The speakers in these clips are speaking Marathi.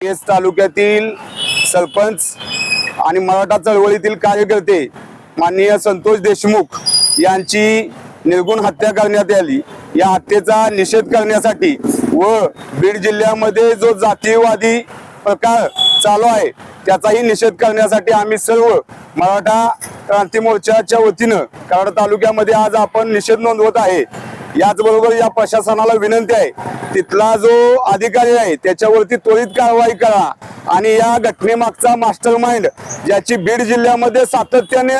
केस तालुक्यातील सरपंच आणि मराठा चळवळीतील कार्यकर्ते माननीय संतोष देशमुख यांची निर्गुण हत्या करण्यात आली. या हत्येचा निषेध करण्यासाठी व बीड जिल्ह्यामध्ये जो जातीयवादी प्रकार चालू आहे त्याचाही निषेध करण्यासाठी आम्ही सर्व मराठा क्रांती मोर्चाच्या वतीनं कराड तालुक्यामध्ये आज आपण निषेध नोंदवत आहे. याचबरोबर या प्रशासनाला विनंती आहे तिथला जो अधिकारी आहे त्याच्यावरती त्वरित कारवाई करा. आणि या घटनेमागचा मास्टर माइंड ज्याची बीड जिल्ह्यामध्ये सातत्याने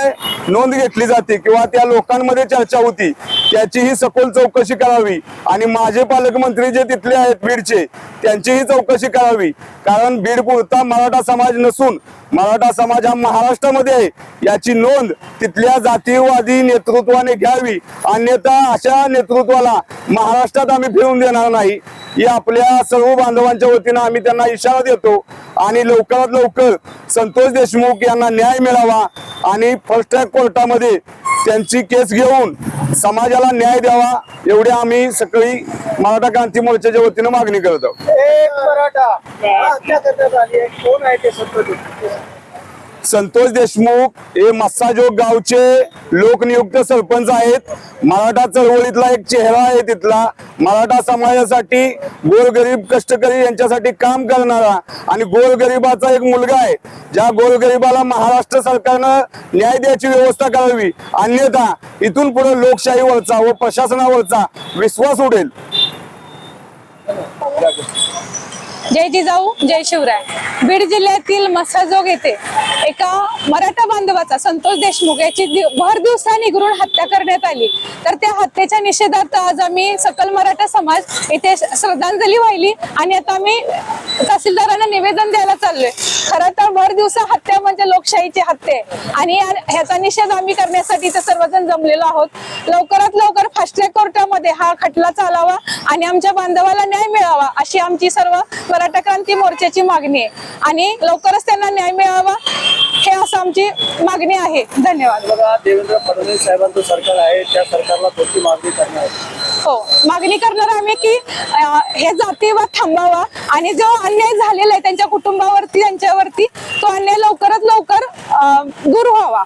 नोंद घेतली जाते किंवा त्या लोकांमध्ये चर्चा होती त्याचीही सखोल चौकशी करावी. आणि माझे पालकमंत्री जे तिथले आहेत बीडचे त्यांचीही चौकशी करावी. कारण बीड पुरता मराठा समाज नसून मराठा समाज हा महाराष्ट्रामध्ये आहे. याची नोंद तिथल्या जातीयवादी नेतृत्वाने घ्यावी. अन्यथा अशा नेतृत्वाला महाराष्ट्रात आम्ही फिरून देणार नाही. या आपल्या सर्व बांधवांच्या वतीनं आम्ही त्यांना इशारा देतो. आणि लवकरात लवकर संतोष देशमुख यांना न्याय मिळावा. आणि फर्स्ट ट्रॅक कोर्टामध्ये त्यांची केस घेऊन समाजाला न्याय द्यावा एवढे आम्ही सगळी मराठा क्रांती मोर्चाच्या वतीनं मागणी करत आहोत. संतोष देशमुख हे मस्साजोग गावचे लोकनियुक्त सरपंच आहेत. मराठा चळवळीतला एक चेहरा आहे तिथला. मराठा समाजासाठी गोरगरीब कष्टकरी यांच्यासाठी काम करणारा आणि गोरगरिबाचा एक मुलगा आहे. ज्या गोरगरिबाला महाराष्ट्र सरकारनं न्याय द्यायची व्यवस्था करावी. अन्यथा इथून पुढे लोकशाहीवरचा व प्रशासनावरचा विश्वास उडेल. जय जिजाऊ जय शिवराय. बीड जिल्ह्यातील मसाजोग येथे एका मराठा बांधवाचा संतोष देशमुख याची भर दिवसा निघरून हत्या करण्यात आली. तर त्या हत्येच्या निषेधात आज आम्ही सकल मराठा समाज येथे श्रद्धांजली वाहिली आणि आता आम्ही तहसीलदारांना निवेदन द्यायला चाललोय. खरं तर भर दिवसा हत्या म्हणजे लोकशाहीची हत्या आहे. आणि ह्याचा निषेध आम्ही करण्यासाठी तर सर्वजण जमलेलो आहोत. लवकरात लवकर फास्ट ट्रॅक कोर्टामध्ये हा खटला चालावा आणि आमच्या बांधवाला न्याय मिळावा अशी आमची सर्व मराठा क्रांती मोर्चाची मागणी आहे. आणि लवकरच त्यांना न्याय मिळावा हे असं आमची मागणी आहे. धन्यवाद. बघा देवेंद्र फडणवीस साहेबांचं सरकार आहे त्या सरकारला कोणती मागणी करणार हो. मागणी करणार आम्ही की हे जातीवाद थांबावा. आणि जो अन्याय झालेला आहे त्यांच्या कुटुंबावरती त्यांच्यावरती तो अन्याय लवकरात लवकर दूर व्हावा.